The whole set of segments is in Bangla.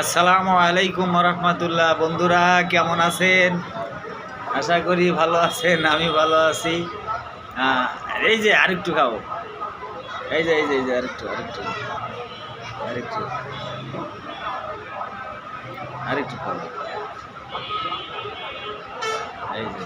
আসসালামু আলাইকুম রহমতুল্লাহ বন্ধুরা, কেমন আছেন? আশা করি ভালো আছেন, আমি ভালো আছি। এই যে আরেকটু খাও। এই যে এই যে এই যে, আরেকটু আরেকটু আরেকটু। আরেকটু খাও। এই যে।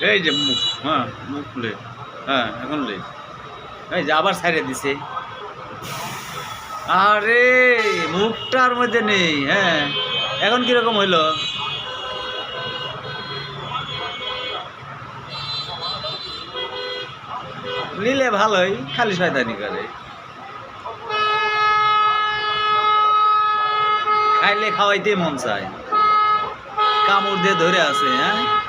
এই যে মুখ হ্যাঁ মুখ লে হ্যাঁ এখন লে। এই যে আবার ছাড়িয়ে দিছে। আরে, মুখটার মধ্যে নেই হ্যাঁ। এখন কীরকম হইল? নিলে ভালোই, খালি শয়তানি করে। খাইলে খাওয়াইতে মন চায়। কামড় দিয়ে ধরে আছে হ্যাঁ?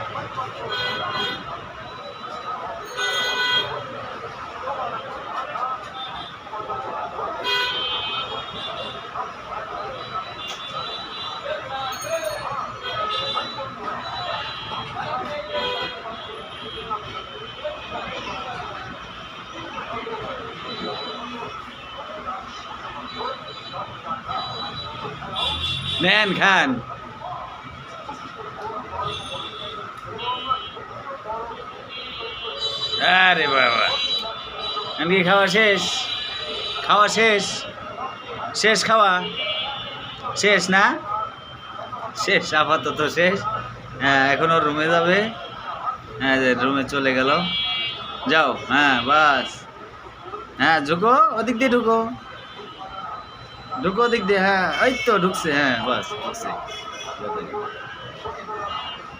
নেন খান আরে বাবা। আমি খাওয়া শেষ? খাওয়া শেষ? শেষ খাওয়া? শেষ না? শেষ, আপাতত শেষ। হ্যাঁ এখনও রুমে যাবে। হ্যাঁ রুমে চলে গেল। যাও। হ্যাঁ বাস। হ্যাঁ ঢুকো। ওদিক দিয়ে ঢুকো। ঢুকো ওদিক দিয়ে হ্যাঁ এই তো ঢুকছে হ্যাঁ বাস ঢুকছে